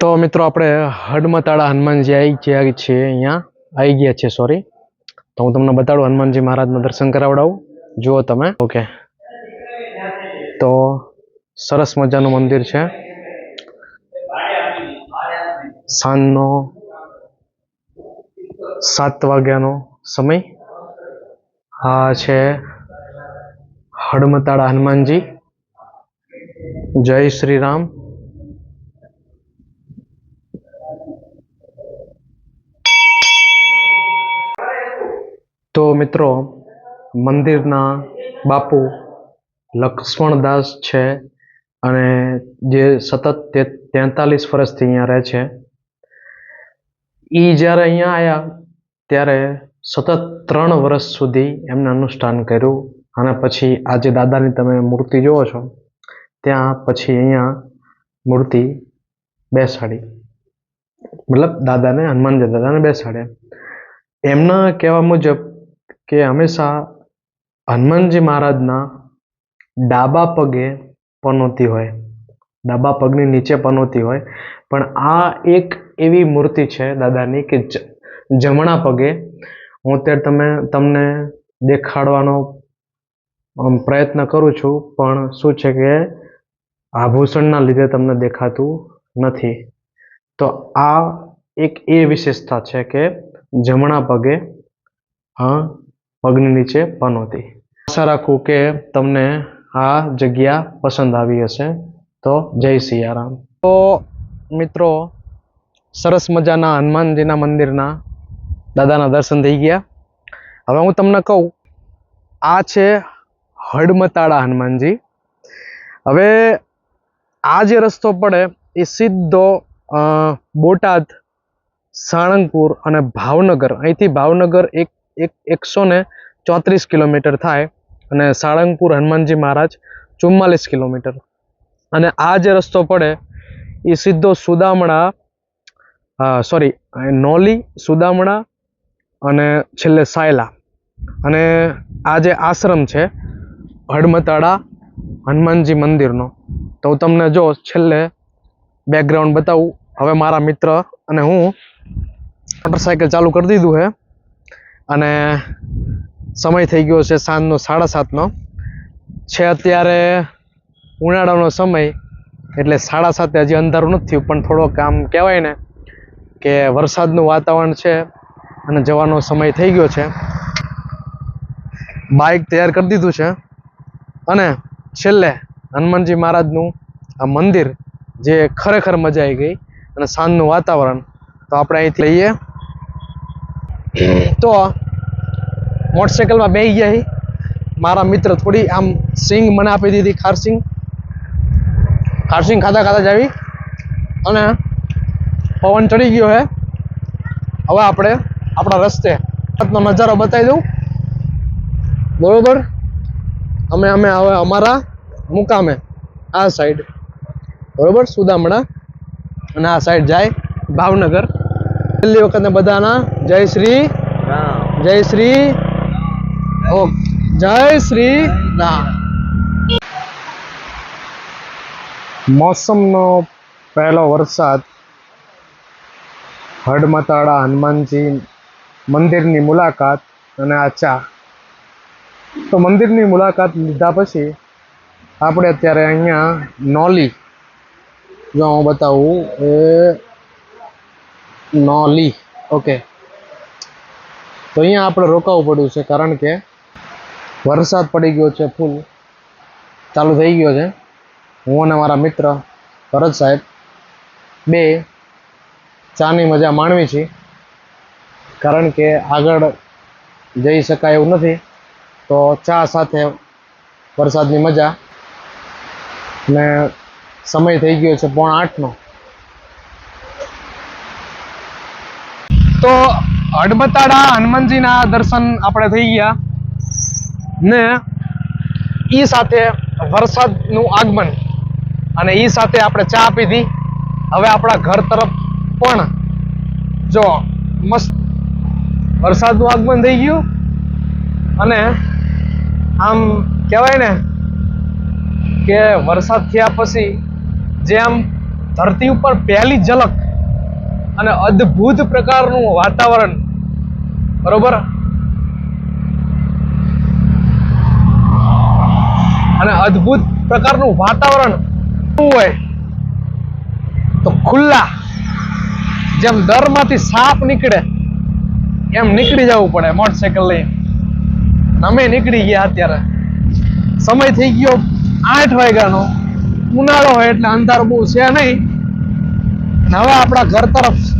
તો મિત્રો આપણે હડમતાળા હનુમાનજી આવી ગયા છે અહીંયા. આવી ગયા છે સોરી તો હું તમને બતાડું, હનુમાનજી મહારાજના દર્શન કરાવડાવું. જુઓ તમે. ઓકે તો સરસ મજાનું મંદિર છે. સાંજનો સાત વાગ્યાનો સમય. આ છે હડમતાળા હનુમાનજી. જય શ્રી રામ. તો મિત્રો, મંદિરના બાપુ લક્ષ્મણદાસ છે અને જે સતત તેતાલીસ વર્ષથી અહીંયા રહે છે. એ જ્યારે અહીંયા આવ્યા ત્યારે સતત ત્રણ વર્ષ સુધી એમને અનુષ્ઠાન કર્યું અને પછી આજે દાદાની તમે મૂર્તિ જુઓ છો, ત્યાં પછી અહીંયા મૂર્તિ બેસાડી. મતલબ દાદાને હનુમાનજી દાદાને બેસાડ્યા. એમના કહેવા મુજબ કે હંમેશા હનુમાનજી મહારાજના ડાબા પગે પનોતી હોય. ડાબા પગની નીચે પનોતી હોય. પણ આ એક એવી મૂર્તિ છે દાદાની કે જમણા પગે. હું અત્યારે તમે, તમને દેખાડવાનો પ્રયત્ન કરું છું, પણ શું છે કે આભૂષણના લીધે તમને દેખાતું નથી. તો આ એક એ વિશેષતા છે કે જમણા પગે, હા પગની નીચે પનોતી આશા રાખું કે તમને આ જગ્યા પસંદ આવી હશે. તો જય સિયારામ. તો મિત્રો, સરસ મજાના હનુમાનજીના મંદિરના દાદાના દર્શન થઈ ગયા. હવે હું તમને કહું, આ છે હડમતાળા હનુમાનજી. હવે આ જે રસ્તો પડે, એ સીધો બોટાદ સાળંગપુર અને ભાવનગર. અહીંથી ભાવનગર એક એક એકસો ને ચોત્રીસ કિલોમીટર થાય અને સાળંગપુર હનુમાનજી મહારાજ ચુમ્માલીસ કિલોમીટર. અને આ જે રસ્તો પડે, એ સીધો સુદામણા સોરી નોલી, સુદામણા અને છેલ્લે સાયલા. અને આ જે આશ્રમ છે, હડમતાળા હનુમાનજી મંદિરનો. તો હું તમને જો છેલ્લે બેકગ્રાઉન્ડ બતાવું. હવે મારા મિત્ર અને હું મોટરસાયકલ ચાલુ કરી દીધું છે અને સમય થઈ ગયો છે સાંજનો સાડા સાતનો. છે અત્યારે ઉનાળાનો સમય, એટલે સાડા સાતે હજી અંધારું નથી થયું, પણ થોડોક આમ કહેવાય ને કે વરસાદનું વાતાવરણ છે અને જવાનો સમય થઈ ગયો છે. બાઇક તૈયાર કરી દીધું છે અને છેલ્લે હનુમાનજી મહારાજનું આ મંદિર, જે ખરેખર મજા આવી ગઈ અને સાંજનું વાતાવરણ. તો આપણે અહીંથી લઈએ. તો મોટરસાઇકલમાં બેસી ગયા. મારા મિત્ર થોડી આમ સિંગ મને આપી દીધી ખારસિંગ ખારસિંગ ખાતા ખાતા જાવી અને પવન ચડી ગયો છે હવે આપણે આપણા રસ્તે રાતનો નજારો બતાવી દઉં. બરોબર? અમે અમે હવે અમારા મુકામે આ સાઈડ બરોબર? સુદામડા અને આ સાઈડ જાય ભાવનગર. છેલ્લી વખત બધાના જય શ્રી જય શ્રી ઓ જય શ્રી રામ. મોસમનો પહેલો વરસાદ હડમતાળા હનુમાનજી મંદિરની મુલાકાત અને આ ચા. તો મંદિરની મુલાકાત લીધા પછી આપણે અત્યારે અહીંયા નોલી. જો હું બતાવું એ નોલી. ઓકે. તો અહીંયા આપણે રોકાવું પડ્યું છે, કારણ કે વરસાદ પડી ગયો છે ફૂલ. ચાલુ થઈ ગયો છે. હું અને મારા મિત્ર ભરત સાહેબ બે ચાની મજા માણવી છે કારણ કે આગળ જઈ શકાય એવું નથી. તો ચા સાથે વરસાદની મજા. ને સમય થઈ ગયો છે પોણા આઠનો. તો હડબતાડા હનુમાનજીના દર્શન આપણે થઈ ગયા. ને ઈ સાથે વરસાદનું આગમન. અને ઈ સાથે આપણે ચા પીધી. હવે આપણા ઘર તરફ પણ જો મસ્ત વરસાદનું આગમન થઈ ગયું. અને આમ કહેવાય ને કે વરસાદ થયા પછી જેમ ધરતી ઉપર પહેલી ઝલક અને અદ્ભુત પ્રકારનું વાતાવરણ. બરોબર? અને અદ્ભુત પ્રકારનું વાતાવરણ શું હોય? તો ખુલ્લા. જેમ દરમાંથી સાપ નીકળે, એમ નીકળી જવું પડે મોટરસાયકલ લઈને અમે નીકળી ગયા અત્યારે. સમય થઈ ગયો આઠ વાગ્યાનો. ઉનાળો હોય એટલે અંધાર બહુ છે નહીં. હવે આપણા ઘર તરફ